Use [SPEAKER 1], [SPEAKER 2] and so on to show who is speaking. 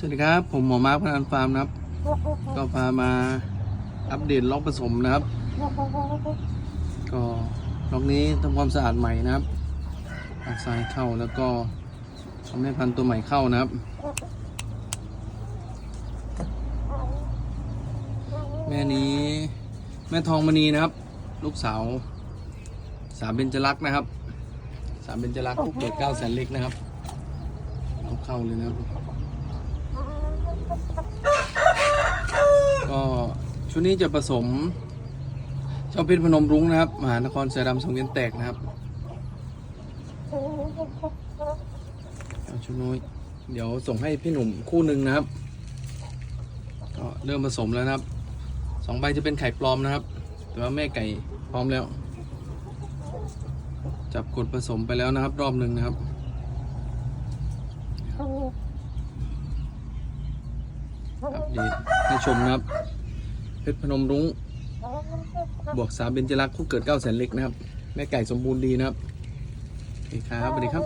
[SPEAKER 1] สวัสดีครับ ผมหมอมาร์คพนันฟาร์มนะครับ ก็พามาอัปเดตล็อกผสมนะครับ ก็ล็อกนี้ทำความสะอาดใหม่นะครับเอาทรายเข้าแล้วก็ทำให้พันธุ์ตัวใหม่เข้านะครับ แม่นี้แม่ทองมณีนะครับ ลูกสาวสามเบญจรักษ์นะครับ สามเบญจรักษ์ผู้เกิดเก้าแสนเล็กนะครับเอาเข้าเลยนะครับ ก็ชุดนี้จะผสมเจ้าเพชรพนมรุ้งนะครับ มหานครเสือดำสงเวียนแตกนะครับเอาชุดนู้นเดี๋ยวส่งให้พี่หนุ่มคู่หนึ่งนะครับ ก็เริ่มผสมแล้วนะครับสองใบจะเป็นไข่ปลอมนะครับ แต่ว่าแม่ไก่พร้อมแล้ว จับกดผสมไปแล้วนะครับ รอบหนึ่งนะครับ อัปเดตให้ชมนะครับ เพชรพนมรุ้ง บวกสามเบญจรักษ์คู่เกิดเก้าแสนเล็กนะครับ แม่ไก่สมบูรณ์ดีนะครับโอเคครับสวัสดีครับ